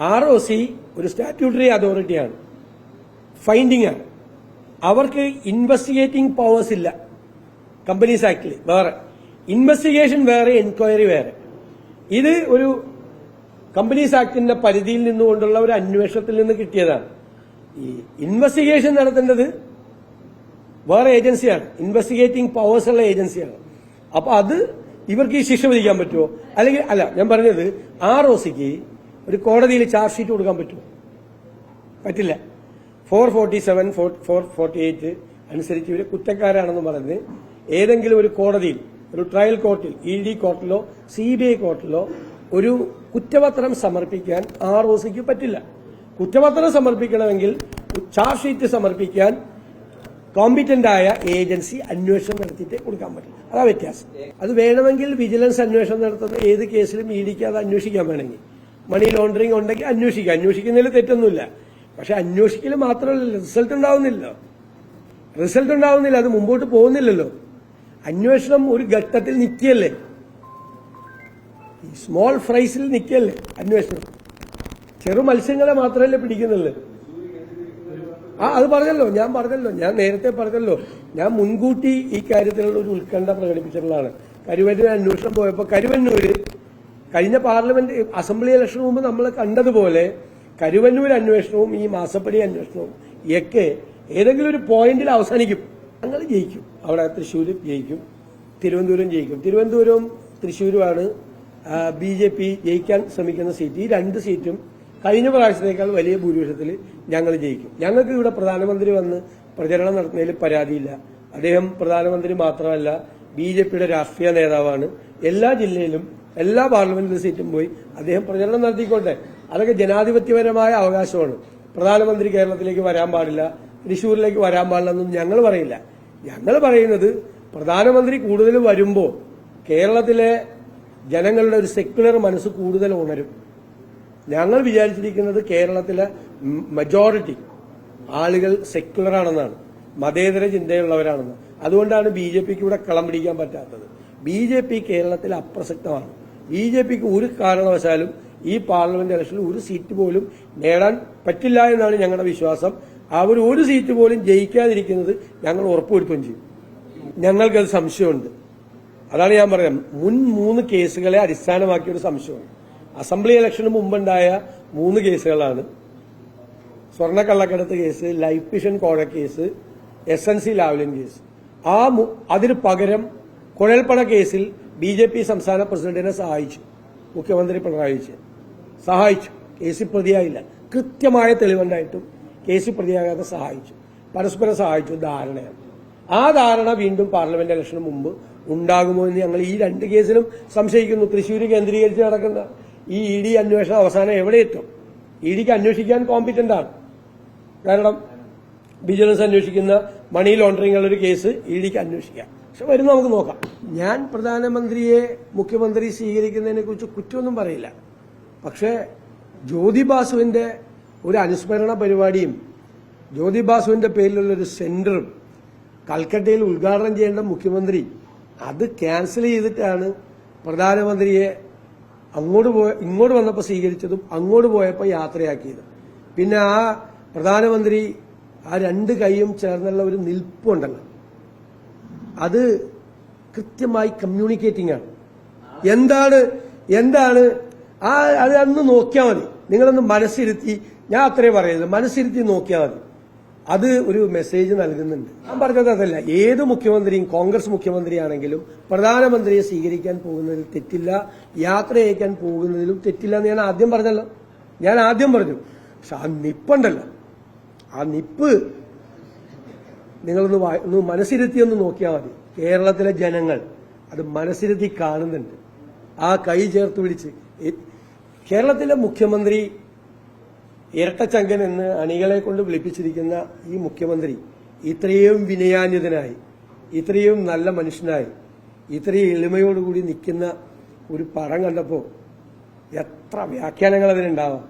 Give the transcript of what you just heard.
R O C ഒരു statutory അതോറിറ്റിയാണ് finding ആണ്. അവർക്ക് ഇൻവെസ്റ്റിഗേറ്റിംഗ് പവേഴ്സ് ഇല്ല. കമ്പനീസ് ആക്ടിൽ വേറെ. ഇൻവെസ്റ്റിഗേഷൻ വേറെ എൻക്വയറി വേറെ. ഇത് ഒരു കമ്പനീസ് ആക്ടിന്റെ പരിധിയിൽ നിന്നുകൊണ്ടുള്ള ഒരു അന്വേഷണത്തിൽ നിന്ന് കിട്ടിയതാണ്. ഈ ഇൻവെസ്റ്റിഗേഷൻ നടത്തേണ്ടത് വേറെ ഏജൻസിയാണ് ഇൻവെസ്റ്റിഗേറ്റിംഗ് പവേഴ്സ് ഉള്ള ഏജൻസിയാണ് അപ്പൊ അത് ഇവർക്ക് ഈ ശിക്ഷ വിധിക്കാൻ പറ്റുമോ? അല്ലെങ്കിൽ അല്ല ഞാൻ പറഞ്ഞത് ആർ ഒ സിക്ക് ഒരു കോടതിയിൽ ചാർജ് ഷീറ്റ് കൊടുക്കാൻ പറ്റുമോ? പറ്റില്ല. Four forty seven four forty eight അനുസരിച്ച് ഇവർ കുറ്റക്കാരാണെന്ന് പറഞ്ഞ് ഏതെങ്കിലും ഒരു കോടതിയിൽ ഒരു ട്രയൽ കോർട്ടിൽ ഇ ഡി കോർട്ടിലോ സി ബി ഐ കോർട്ടിലോ ഒരു കുറ്റപത്രം സമർപ്പിക്കാൻ ആർ ഒ സിക്ക് പറ്റില്ല. കുറ്റപത്രം സമർപ്പിക്കണമെങ്കിൽ ചാർജ് ഷീറ്റ് സമർപ്പിക്കാൻ കോമ്പിറ്റന്റ് ആയ ഏജൻസി അന്വേഷണം നടത്തിയിട്ട് കൊടുക്കാൻ പറ്റും. അതാ വ്യത്യാസം. അത് വേണമെങ്കിൽ വിജിലൻസ് അന്വേഷണം നടത്തുന്ന ഏത് കേസിലും ഇ ഡിക്ക് അത് അന്വേഷിക്കാൻ വേണമെങ്കിൽ. മണി ലോണ്ടറിങ് ഉണ്ടെങ്കിൽ അന്വേഷിക്കുക. അന്വേഷിക്കുന്നതിൽ തെറ്റൊന്നുമില്ല. പക്ഷെ അന്വേഷിക്കൽ മാത്രമല്ല റിസൾട്ട് ഉണ്ടാവുന്നില്ലല്ലോ. റിസൾട്ട് ഉണ്ടാവുന്നില്ല. അത് മുമ്പോട്ട് പോകുന്നില്ലല്ലോ. അന്വേഷണം ഒരു ഘട്ടത്തിൽ നിൽക്കുകയല്ലേ? സ്മോൾ ഫ്രൈസിൽ നിൽക്കുകയല്ലേ അന്വേഷണം? ചെറു മത്സ്യങ്ങളെ മാത്രമല്ലേ പിടിക്കുന്നുള്ളൂ. ആ അത് പറഞ്ഞല്ലോ. ഞാൻ പറഞ്ഞല്ലോ. ഞാൻ നേരത്തെ പറഞ്ഞല്ലോ. ഞാൻ മുൻകൂട്ടി ഈ കാര്യത്തിലുള്ള ഒരു ഉത്കണ്ഠ പ്രകടിപ്പിച്ചിട്ടുള്ളതാണ്. കരുവന്നൂർ അന്വേഷണം പോയപ്പോൾ കരുവന്നൂര് കഴിഞ്ഞ പാർലമെന്റ് അസംബ്ലി ഇലക്ഷന് മുമ്പ് നമ്മൾ കണ്ടതുപോലെ കരുവന്നൂർ അന്വേഷണവും ഈ മാസപ്പടി അന്വേഷണവും ഒക്കെ ഏതെങ്കിലും ഒരു പോയിന്റിൽ അവസാനിക്കും. ഞങ്ങൾ ജയിക്കും. അവിടെ തൃശ്ശൂർ ജയിക്കും. തിരുവനന്തപുരം ജയിക്കും. തിരുവനന്തപുരവും തൃശ്ശൂരുമാണ് ബി ജെ പി ജയിക്കാൻ ശ്രമിക്കുന്ന സീറ്റ്. ഈ രണ്ട് സീറ്റും കഴിഞ്ഞ പ്രാവശ്യത്തേക്കാൾ വലിയ ഭൂരിപക്ഷത്തിൽ ഞങ്ങൾ ജയിക്കും. ഞങ്ങൾക്ക് ഇവിടെ പ്രധാനമന്ത്രി വന്ന് പ്രചരണം നടത്തുന്നതിൽ പരാതിയില്ല. അദ്ദേഹം പ്രധാനമന്ത്രി മാത്രമല്ല ബി ജെ പിയുടെ രാഷ്ട്രീയ നേതാവാണ്. എല്ലാ ജില്ലയിലും എല്ലാ പാർലമെന്റ് സീറ്റും പോയി. അദ്ദേഹം പ്രചരണം നടത്തിക്കോട്ടെ. അതൊക്കെ ജനാധിപത്യപരമായ അവകാശമാണ്. പ്രധാനമന്ത്രി കേരളത്തിലേക്ക് വരാൻ പാടില്ല. തൃശ്ശൂരിലേക്ക് വരാൻ പാടില്ല എന്നൊന്നും ഞങ്ങൾ പറയില്ല. ഞങ്ങൾ പറയുന്നത് പ്രധാനമന്ത്രി കൂടുതൽ വരുമ്പോൾ കേരളത്തിലെ ജനങ്ങളുടെ ഒരു സെക്യുലർ മനസ്സ് കൂടുതൽ ഉണരും. ഞങ്ങൾ വിചാരിച്ചിരിക്കുന്നത് കേരളത്തിലെ മെജോറിറ്റി ആളുകൾ സെക്യുലറാണെന്നാണ് മതേതര ചിന്തയുള്ളവരാണെന്ന്. അതുകൊണ്ടാണ് ബി ജെ പിക്ക് ഇവിടെ കളം പിടിക്കാൻ പറ്റാത്തത്. ബി ജെ പി കേരളത്തിൽ അപ്രസക്തമാണ്. ബി ജെ പിക്ക് ഒരു കാരണവശാലും ഈ പാർലമെന്റ് ഇലക്ഷനിൽ ഒരു സീറ്റ് പോലും നേടാൻ പറ്റില്ല എന്നാണ് ഞങ്ങളുടെ വിശ്വാസം. അവർ ഒരു സീറ്റ് പോലും ജയിക്കാതിരിക്കുന്നത് ഞങ്ങൾ ഉറപ്പുവരുത്തുകയും ചെയ്യും. ഞങ്ങൾക്കത് സംശയമുണ്ട്. അതാണ് ഞാൻ പറയാം. മുൻ മൂന്ന് കേസുകളെ അടിസ്ഥാനമാക്കിയൊരു സംശയമാണ്. അസംബ്ലി ഇലക്ഷന് മുമ്പുണ്ടായ മൂന്ന് കേസുകളാണ്. സ്വർണക്കള്ളക്കടത്ത് കേസ് ലൈഫ് മിഷൻ കോഴ case S N C Lavalin case. ആ അതിന് പകരം കുഴൽപ്പണ കേസിൽ ബി ജെ പി സംസ്ഥാന പ്രസിഡന്റിനെ സഹായിച്ചു. മുഖ്യമന്ത്രി പിണറായി വിജയൻ. സഹായിച്ചു. കേസിൽ പ്രതിയായില്ല. കൃത്യമായ തെളിവുണ്ടായിട്ടും കേസിൽ പ്രതിയാകാതെ സഹായിച്ചു. പരസ്പരം സഹായിച്ചു. ധാരണയാണ്. ആ ധാരണ വീണ്ടും പാർലമെന്റ് ഇലക്ഷന് മുമ്പ് ഉണ്ടാകുമോ എന്ന് ഞങ്ങൾ ഈ രണ്ട് കേസിലും സംശയിക്കുന്നു. തൃശ്ശൂർ കേന്ദ്രീകരിച്ച് നടക്കുന്ന ഈ ഇ ഡി അന്വേഷണം അവസാനം എവിടെ എത്തും? ഇ ഡിക്ക് അന്വേഷിക്കാൻ കോമ്പിറ്റന്റ് ആണ്. കാരണം വിജിലൻസ് അന്വേഷിക്കുന്ന മണി ലോണ്ടറിംഗ് ഒരു കേസ് ഇ ഡിക്ക് അന്വേഷിക്കാം. പക്ഷെ വരുന്ന നമുക്ക് നോക്കാം. ഞാൻ പ്രധാനമന്ത്രിയെ മുഖ്യമന്ത്രി സ്വീകരിക്കുന്നതിനെ കുറിച്ച് കുറ്റമൊന്നും പറയില്ല. പക്ഷേ ജ്യോതി ബാസുവിന്റെ ഒരു അനുസ്മരണ പരിപാടിയും ജ്യോതി ബാസുവിന്റെ പേരിലുള്ളൊരു സെന്ററും കൽക്കട്ടയിൽ ഉദ്ഘാടനം ചെയ്യേണ്ട മുഖ്യമന്ത്രി അത് ക്യാൻസൽ ചെയ്തിട്ടാണ് പ്രധാനമന്ത്രിയെ അങ്ങോട്ട് പോയ ഇങ്ങോട്ട് വന്നപ്പോൾ സ്വീകരിച്ചതും അങ്ങോട്ട് പോയപ്പോൾ യാത്രയാക്കിയത്. പിന്നെ ആ പ്രധാനമന്ത്രി ആ രണ്ട് കൈയും ചേർന്നുള്ള ഒരു നിൽപ്പുണ്ടല്ലോ. അത് കൃത്യമായി കമ്മ്യൂണിക്കേറ്റിംഗ് ആണ്. എന്താണ് എന്താണ്? ആ അത് അന്ന് നോക്കിയാൽ മതി. നിങ്ങളൊന്ന് മനസ്സിരുത്തി ഞാൻ അത്രേ പറയുന്നത് മനസ്സിരുത്തി നോക്കിയാൽ മതി. അത് ഒരു മെസ്സേജ് നൽകുന്നുണ്ട്. ഞാൻ പറഞ്ഞത് അതല്ല. ഏത് മുഖ്യമന്ത്രിയും കോൺഗ്രസ് മുഖ്യമന്ത്രിയാണെങ്കിലും പ്രധാനമന്ത്രിയെ സ്വീകരിക്കാൻ പോകുന്നതിൽ തെറ്റില്ല യാത്ര അയക്കാൻ പോകുന്നതിലും തെറ്റില്ല എന്ന് ഞാൻ ആദ്യം പറഞ്ഞല്ലോ. ഞാൻ ആദ്യം പറഞ്ഞു. പക്ഷെ ആ നിപ്പുണ്ടല്ലോ. ആ നിപ്പ് നിങ്ങളൊന്ന് ഒന്ന് മനസ്സിരുത്തി ഒന്ന് നോക്കിയാൽ മതി. കേരളത്തിലെ ജനങ്ങൾ അത് മനസ്സിരുത്തി കാണുന്നുണ്ട്. ആ കൈ ചേർത്ത് പിടിച്ച് കേരളത്തിലെ മുഖ്യമന്ത്രി ഇരട്ടച്ചങ്കൻ എന്ന് അണികളെ കൊണ്ട് വിളിപ്പിച്ചിരിക്കുന്ന ഈ മുഖ്യമന്ത്രി ഇത്രയും വിനയാന്യതനായി ഇത്രയും നല്ല മനുഷ്യനായി ഇത്രയും എളിമയോടുകൂടി നിൽക്കുന്ന ഒരു പടം കണ്ടപ്പോൾ എത്ര വ്യാഖ്യാനങ്ങൾ അതിനുണ്ടാവാം